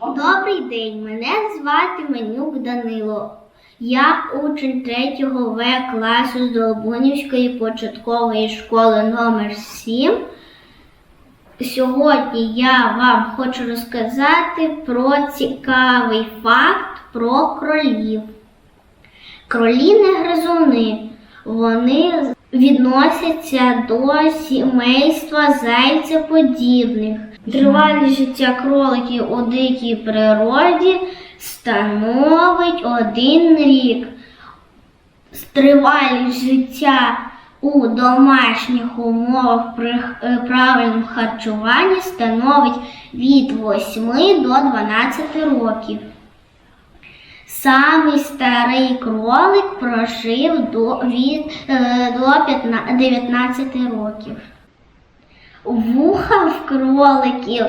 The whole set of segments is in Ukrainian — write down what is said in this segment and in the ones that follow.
Добрий день, мене звати Менюк Данило. Я учень 3 В класу з Долбунівської початкової школи номер 7 Сьогодні я вам хочу розказати про цікавий факт про кролів. Кролі не гризуни. Вони відносяться до сімейства зайцеподібних. Тривалість життя кроликів у дикій природі становить один рік. Тривалість життя у домашніх умовах при е, правильному харчуванні становить від 8 до 12 років. Самий старий кролик прожив до, від, е, до 15, 19 років. Вуха в кроликів.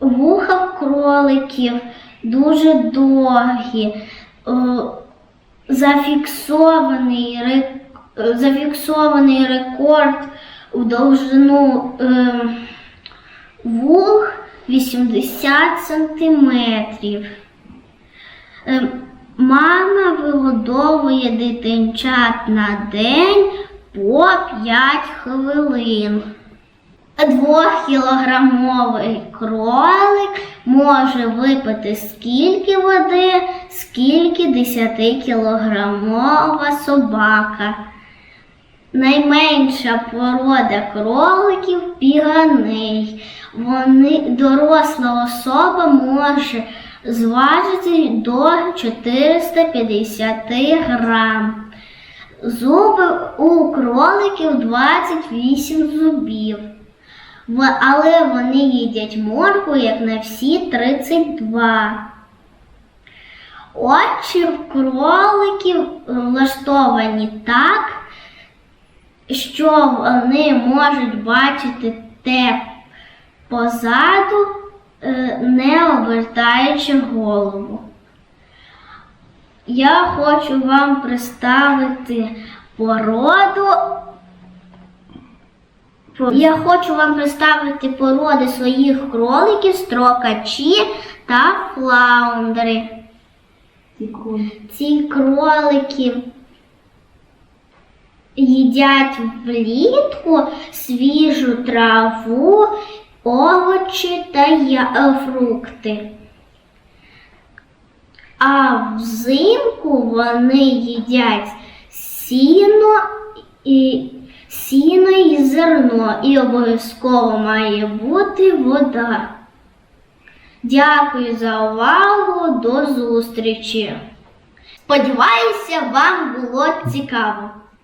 Вуха в кроликів дуже довгі. Е, Зафіксований, зафіксований рекорд у довжину е, вух 80 сантиметрів. Е, Мама вигодовує дитинчат на день по 5 хвилин. Двохкілограмовий кролик може випити скільки води, скільки 10-кілограмова собака. Найменша порода кроликів піганей. Вони доросла особа може зважити до 450 грам. Зуби у кроликів 28 зубів. Але вони їдять моркву, як на всі 32. Очі в кроликів влаштовані так, що вони можуть бачити те позаду, е, не обертаючи голову. Я хочу вам представити породу. Я хочу вам представити породи своїх кроликів, строкачі та флаундери. Ці кролики їдять влітку свіжу траву, овочі та е, фрукти. А взимку вони їдять сіно і сіно і зерно, і обов'язково має бути вода. Дякую за увагу. До зустрічі. Сподіваюся, вам було цікаво.